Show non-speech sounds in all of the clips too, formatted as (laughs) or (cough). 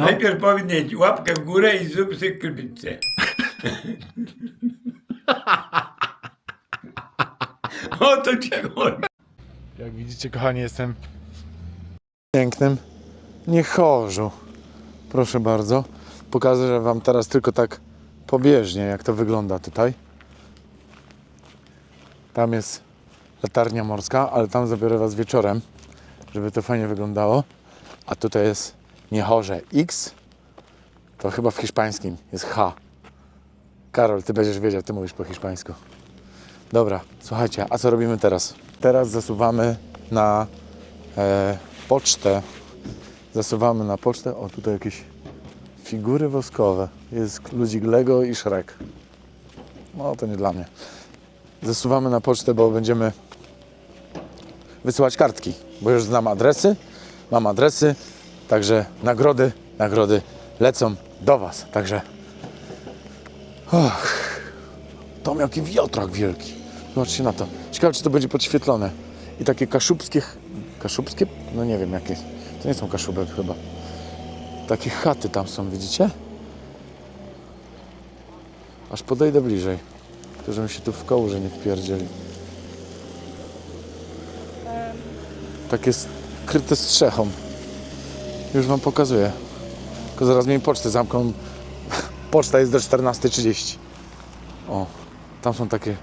No. Najpierw powinien łapkę w górę i zrób sobie (laughs) o to ci chodzi. Jak widzicie, kochani, jestem pięknym niechorzu. Proszę bardzo. Pokażę Wam teraz tylko tak pobieżnie, jak to wygląda tutaj. Tam jest latarnia morska, ale tam zabiorę Was wieczorem, żeby to fajnie wyglądało. A tutaj jest niechorze X. To chyba w hiszpańskim jest H. Karol, Ty będziesz wiedział, Ty mówisz po hiszpańsku. Dobra, słuchajcie, a co robimy teraz? Teraz zasuwamy na e, pocztę. Zasuwamy na pocztę. O, tutaj jakieś figury woskowe. Jest ludzik Lego i Shrek. No, to nie dla mnie. Zasuwamy na pocztę, bo będziemy wysyłać kartki, bo już znam adresy. Mam adresy, także nagrody, nagrody lecą do Was. Także. Och. Tam jaki wiatrak wielki. Zobaczcie na to. Ciekawe, czy to będzie podświetlone. I takie kaszubskie... Kaszubskie? No nie wiem jakie. To nie są kaszuby chyba. Takie chaty tam są, widzicie? Aż podejdę bliżej. To, żebym się tu w kołże nie wpierdzieli. Takie skryte strzechą. Już wam pokazuję. Tylko zaraz mi pocztę zamkną. Poczta jest do 14.30. O, tam są takie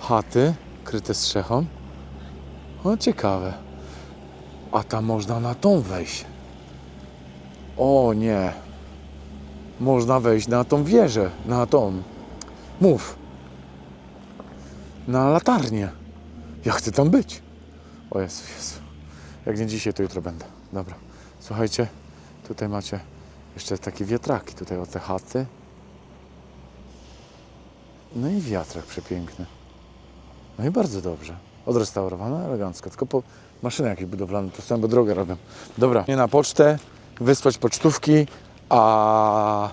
chaty kryte strzechą. O, ciekawe. A tam można na tą wejść. O nie. Można wejść na tą wieżę, na tą. Mów. Na latarnię. Ja chcę tam być. O Jezu, Jezu. Jak nie dzisiaj, to jutro będę. Dobra. Słuchajcie, tutaj macie jeszcze takie wiatraki tutaj o te chaty. No i wiatrak przepiękny. No i bardzo dobrze. Odrestaurowane, elegancko. Tylko po maszyny jakieś budowlane, to samą drogę robią. Dobra, nie na pocztę, wysłać pocztówki, a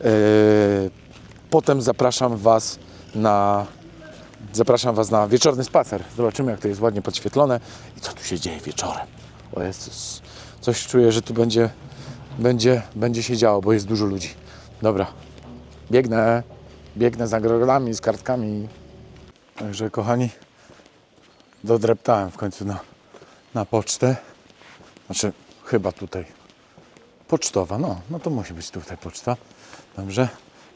yy, potem zapraszam Was na zapraszam Was na wieczorny spacer. Zobaczymy, jak to jest ładnie podświetlone i co tu się dzieje wieczorem. O Jezus, coś czuję, że tu będzie, będzie, będzie się działo, bo jest dużo ludzi. Dobra, biegnę. Biegnę za nagrodami, z kartkami. Także kochani, dodreptałem w końcu na, na pocztę. Znaczy, chyba tutaj. Pocztowa, no, no to musi być tutaj poczta. Dobrze,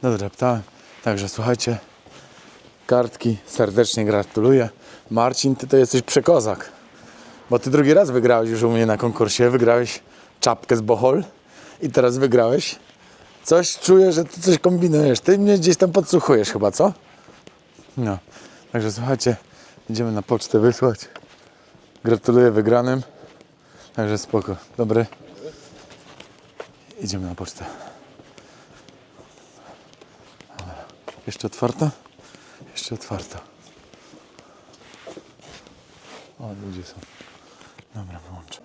dodreptałem. Także słuchajcie, kartki serdecznie gratuluję. Marcin, ty to jesteś przekozak. Bo ty drugi raz wygrałeś już u mnie na konkursie. Wygrałeś czapkę z Bohol i teraz wygrałeś Coś czuję, że ty coś kombinujesz. Ty mnie gdzieś tam podsłuchujesz chyba, co? No. Także słuchajcie, idziemy na pocztę wysłać. Gratuluję wygranym. Także spoko. Dobry. Idziemy na pocztę. Jeszcze otwarta? Jeszcze otwarta. O, ludzie są. Dobra, wyłączę.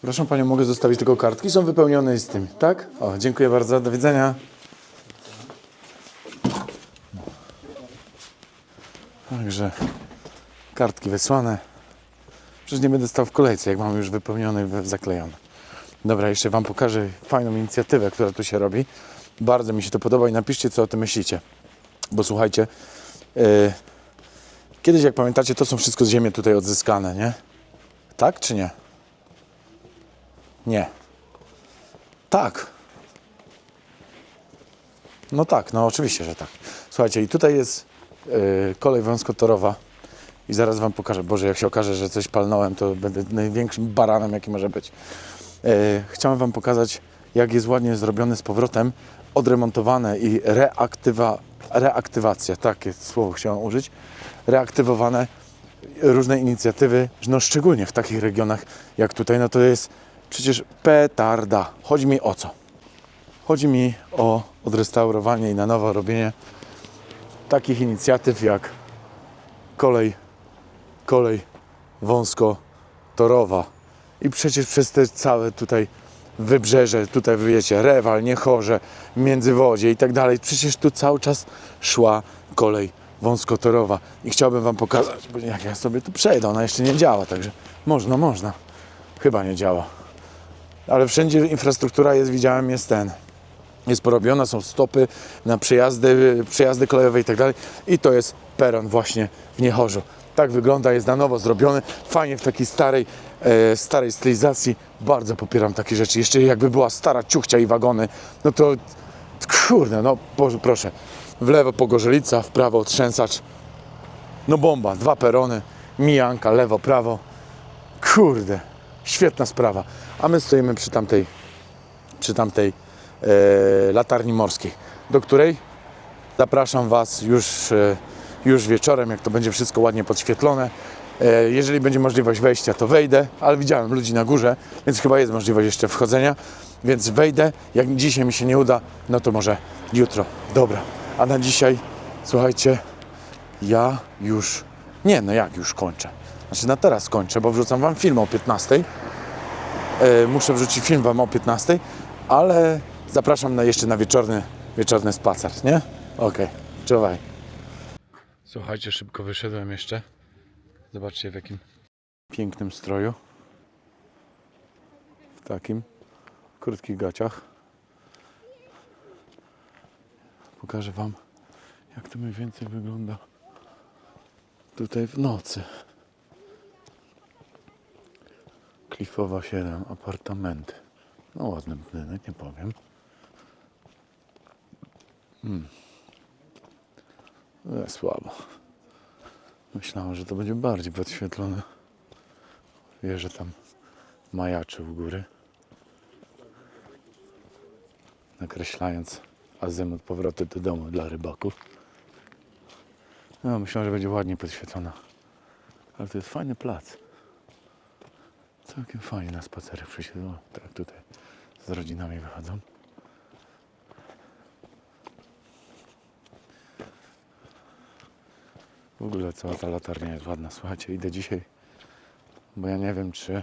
Proszę Panią, mogę zostawić tylko kartki? Są wypełnione z tym, tak? O, dziękuję bardzo. Do widzenia. Także kartki wysłane. Przecież nie będę stał w kolejce, jak mam już we- zaklejone. Dobra, jeszcze Wam pokażę fajną inicjatywę, która tu się robi. Bardzo mi się to podoba i napiszcie, co o tym myślicie. Bo słuchajcie, yy, kiedyś, jak pamiętacie, to są wszystko z ziemi tutaj odzyskane, nie? Tak czy nie? Nie. Tak. No tak, no oczywiście, że tak. Słuchajcie, i tutaj jest yy, kolej wąskotorowa i zaraz Wam pokażę. Boże, jak się okaże, że coś palnąłem, to będę największym baranem, jaki może być. Yy, chciałem Wam pokazać, jak jest ładnie zrobione z powrotem, odremontowane i reaktywa, reaktywacja, takie słowo chciałem użyć, reaktywowane różne inicjatywy, no szczególnie w takich regionach jak tutaj, no to jest przecież petarda. Chodzi mi o co? Chodzi mi o odrestaurowanie i na nowo robienie takich inicjatyw jak kolej, kolej wąsko-torowa. I przecież przez te całe tutaj wybrzeże, tutaj wiecie, Rewal, Niechorze, Międzywodzie i tak dalej. Przecież tu cały czas szła kolej wąskotorowa i chciałbym Wam pokazać, bo jak ja sobie tu przejdę, ona jeszcze nie działa, także można, można. Chyba nie działa. Ale wszędzie infrastruktura jest, widziałem, jest ten, jest porobiona, są stopy na przejazdy, przejazdy kolejowe i tak dalej. I to jest peron właśnie w Niechorzu. Tak wygląda, jest na nowo zrobiony, fajnie w takiej starej, e, starej stylizacji. Bardzo popieram takie rzeczy. Jeszcze jakby była stara ciuchcia i wagony, no to kurde, no proszę. W lewo Pogorzelica, w prawo Trzęsacz. No bomba, dwa perony, mijanka, lewo, prawo. Kurde, świetna sprawa. A my stoimy przy tamtej, przy tamtej latarni morskiej, do której zapraszam Was już, e, już wieczorem, jak to będzie wszystko ładnie podświetlone. E, jeżeli będzie możliwość wejścia, to wejdę, ale widziałem ludzi na górze, więc chyba jest możliwość jeszcze wchodzenia, więc wejdę. Jak dzisiaj mi się nie uda, no to może jutro. Dobra, a na dzisiaj, słuchajcie, ja już, nie no jak już kończę. Znaczy na teraz kończę, bo wrzucam Wam film o 15. E, muszę wrzucić film Wam o 15, ale zapraszam na jeszcze na wieczorny, wieczorny spacer, nie? Okej, czuwaj. Słuchajcie, szybko wyszedłem jeszcze. Zobaczcie w jakim pięknym stroju. W takim krótkich gaciach. Pokażę Wam, jak to mniej więcej wygląda tutaj w nocy. Klifowa 7, apartamenty. No ładny budynek, nie powiem. Hmm. E, słabo. Myślałem, że to będzie bardziej podświetlone. Wierzę tam majaczy u góry. Nakreślając azymut powrotu do domu dla rybaków. No, myślałem, że będzie ładnie podświetlona. Ale to jest fajny plac. Całkiem fajnie na przyjść. O, tak tutaj z rodzinami wychodzą. W ogóle cała ta latarnia jest ładna. Słuchajcie, idę dzisiaj, bo ja nie wiem, czy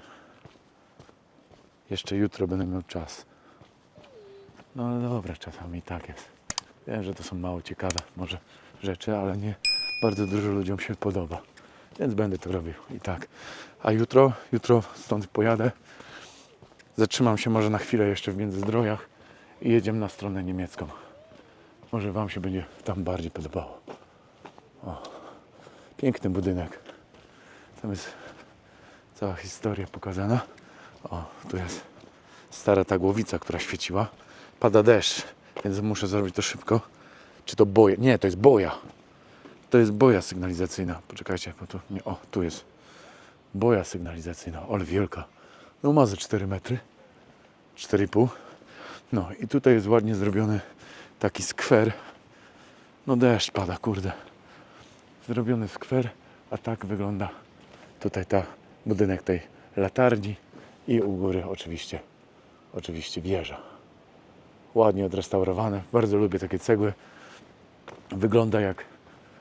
jeszcze jutro będę miał czas. No ale dobra, czasami tak jest. Wiem, że to są mało ciekawe może rzeczy, ale nie bardzo dużo ludziom się podoba. Więc będę to robił i tak. A jutro, jutro stąd pojadę. Zatrzymam się może na chwilę jeszcze w Międzyzdrojach i jedziemy na stronę niemiecką. Może Wam się będzie tam bardziej podobało. Piękny budynek. Tam jest cała historia pokazana. O, tu jest stara ta głowica, która świeciła. Pada deszcz, więc muszę zrobić to szybko. Czy to boja? Nie, to jest boja. To jest boja sygnalizacyjna. Poczekajcie, bo tu nie. O, tu jest boja sygnalizacyjna. Ale wielka. No ma ze 4 metry. 4,5. No i tutaj jest ładnie zrobiony taki skwer. No deszcz pada, kurde. Zrobiony skwer, a tak wygląda tutaj ta budynek tej latarni i u góry oczywiście, oczywiście wieża. Ładnie odrestaurowane. Bardzo lubię takie cegły. Wygląda jak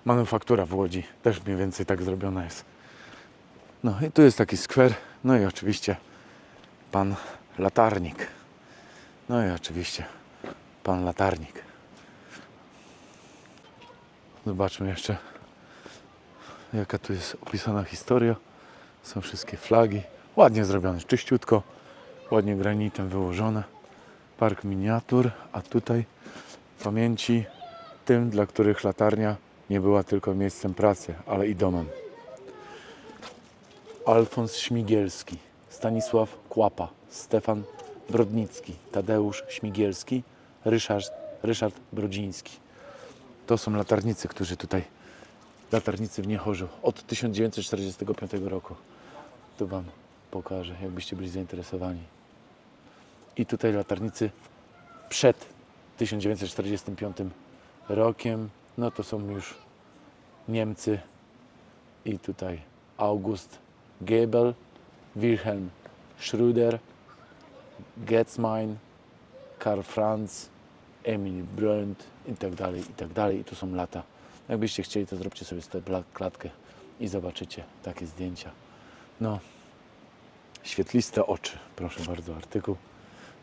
manufaktura w Łodzi. Też mniej więcej tak zrobiona jest. No i tu jest taki skwer. No i oczywiście pan latarnik. No i oczywiście pan latarnik. Zobaczmy jeszcze jaka tu jest opisana historia. Są wszystkie flagi. Ładnie zrobione, czyściutko. Ładnie granitem wyłożone. Park miniatur, a tutaj pamięci tym, dla których latarnia nie była tylko miejscem pracy, ale i domem. Alfons Śmigielski, Stanisław Kłapa, Stefan Brodnicki, Tadeusz Śmigielski, Ryszard, Ryszard Brodziński. To są latarnicy, którzy tutaj, latarnicy w Niechorzu od 1945 roku. Tu Wam pokażę, jakbyście byli zainteresowani. I tutaj latarnicy przed 1945 rokiem, no to są już Niemcy i tutaj August Gebel, Wilhelm Schröder, Getzmein, Karl Franz, Emil Brönd i tak dalej, i tak dalej. I tu są lata. Jakbyście chcieli, to zróbcie sobie tę klatkę i zobaczycie takie zdjęcia. No, świetliste oczy, proszę bardzo, artykuł.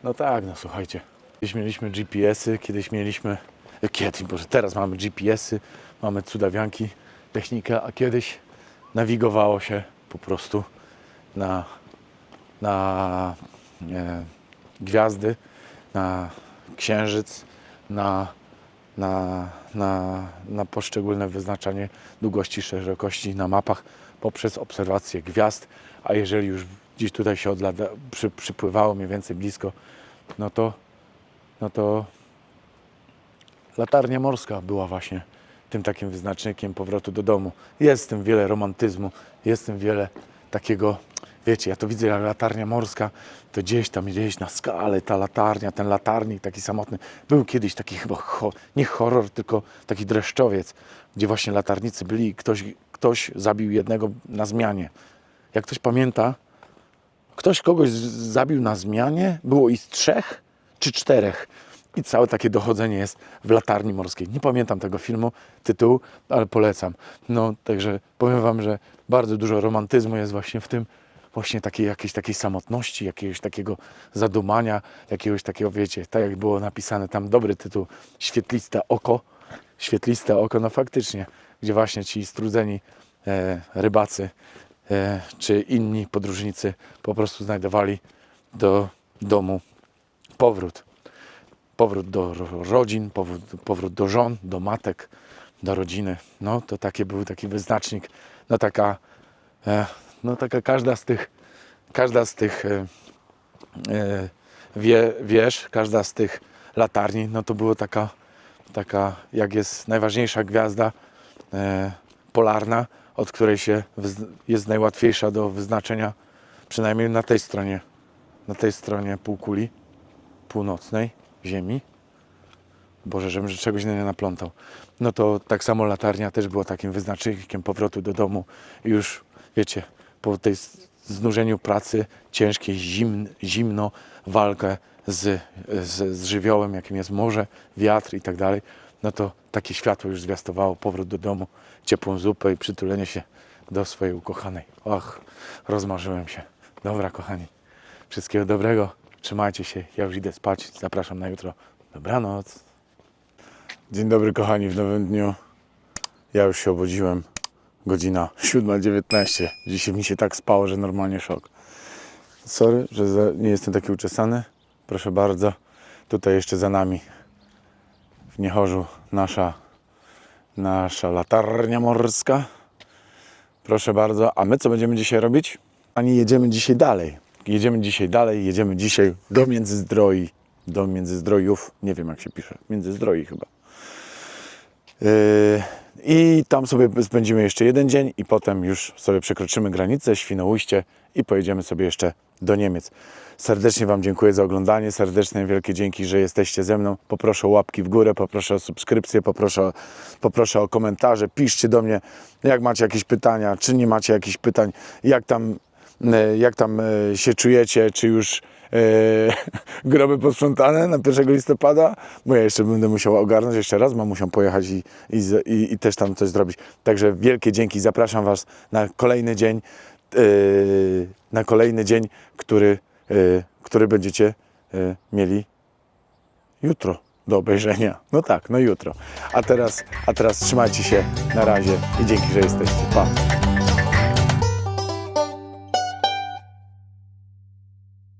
No tak, no słuchajcie. Kiedyś mieliśmy GPS-y, kiedyś mieliśmy. e, Kiedyś, boże, teraz mamy GPS-y, mamy cudawianki, technikę, a kiedyś nawigowało się po prostu na, na e, gwiazdy, na księżyc, na, na, na, na poszczególne wyznaczanie długości, szerokości na mapach poprzez obserwację gwiazd, a jeżeli już gdzieś tutaj się odlada, przy, przypływało mniej więcej blisko, no to, no to latarnia morska była właśnie tym takim wyznacznikiem powrotu do domu. Jest w tym wiele romantyzmu, jest w tym wiele takiego, wiecie, ja to widzę jak latarnia morska, to gdzieś tam, gdzieś na skale ta latarnia, ten latarnik taki samotny. Był kiedyś taki chyba, ho, nie horror, tylko taki dreszczowiec, gdzie właśnie latarnicy byli i ktoś, ktoś zabił jednego na zmianie. Jak ktoś pamięta, ktoś kogoś zabił na zmianie, było i z trzech czy czterech. I całe takie dochodzenie jest w latarni morskiej. Nie pamiętam tego filmu, tytułu, ale polecam. No, także powiem Wam, że bardzo dużo romantyzmu jest właśnie w tym, właśnie takiej jakiejś takiej samotności, jakiegoś takiego zadumania, jakiegoś takiego, wiecie, tak jak było napisane tam dobry tytuł, Świetliste oko. Świetliste oko, no faktycznie, gdzie właśnie ci strudzeni e, rybacy e, czy inni podróżnicy po prostu znajdowali do domu powrót. Powrót do ro- rodzin, powrót, powrót do żon, do matek, do rodziny. No to taki był taki wyznacznik, no taka, e, no taka każda z tych, każda z tych e, e, wie, wież, każda z tych latarni, no to było taka, taka jak jest najważniejsza gwiazda e, polarna, od której się jest najłatwiejsza do wyznaczenia, przynajmniej na tej stronie, na tej stronie półkuli północnej Ziemi. Boże, żebym że czegoś nie naplątał. No to tak samo latarnia też była takim wyznacznikiem powrotu do domu. I już, wiecie, po tej znużeniu pracy ciężkiej, zimn, zimno, walkę z, z, z żywiołem, jakim jest morze, wiatr i tak dalej, no to takie światło już zwiastowało powrót do domu, ciepłą zupę i przytulenie się do swojej ukochanej. Och, rozmarzyłem się. Dobra, kochani. Wszystkiego dobrego. Trzymajcie się. Ja już idę spać. Zapraszam na jutro. Dobranoc. Dzień dobry, kochani, w nowym dniu. Ja już się obudziłem. Godzina 7.19. Dzisiaj mi się tak spało, że normalnie szok. Sorry, że za, nie jestem taki uczesany. Proszę bardzo. Tutaj jeszcze za nami w Niechorzu nasza, nasza latarnia morska. Proszę bardzo. A my co będziemy dzisiaj robić? Ani jedziemy dzisiaj dalej. Jedziemy dzisiaj dalej, jedziemy dzisiaj do Międzyzdroi. Do Międzyzdrojów. Nie wiem jak się pisze. Międzyzdroi chyba. Yy, I tam sobie spędzimy jeszcze jeden dzień i potem już sobie przekroczymy granicę, Świnoujście i pojedziemy sobie jeszcze do Niemiec. Serdecznie Wam dziękuję za oglądanie, serdeczne wielkie dzięki, że jesteście ze mną. Poproszę o łapki w górę, poproszę o subskrypcję, poproszę, poproszę o komentarze. Piszcie do mnie, jak macie jakieś pytania, czy nie macie jakichś pytań, jak tam, e, jak tam e, się czujecie, czy już (laughs) groby posprzątane na 1 listopada, bo ja jeszcze będę musiał ogarnąć jeszcze raz, mam musiał pojechać i, i, i, i też tam coś zrobić. Także wielkie dzięki, zapraszam Was na kolejny dzień, e, na kolejny dzień, który, e, który będziecie e, mieli jutro do obejrzenia. No tak, no jutro. A teraz, a teraz trzymajcie się, na razie i dzięki, że jesteście. Pa.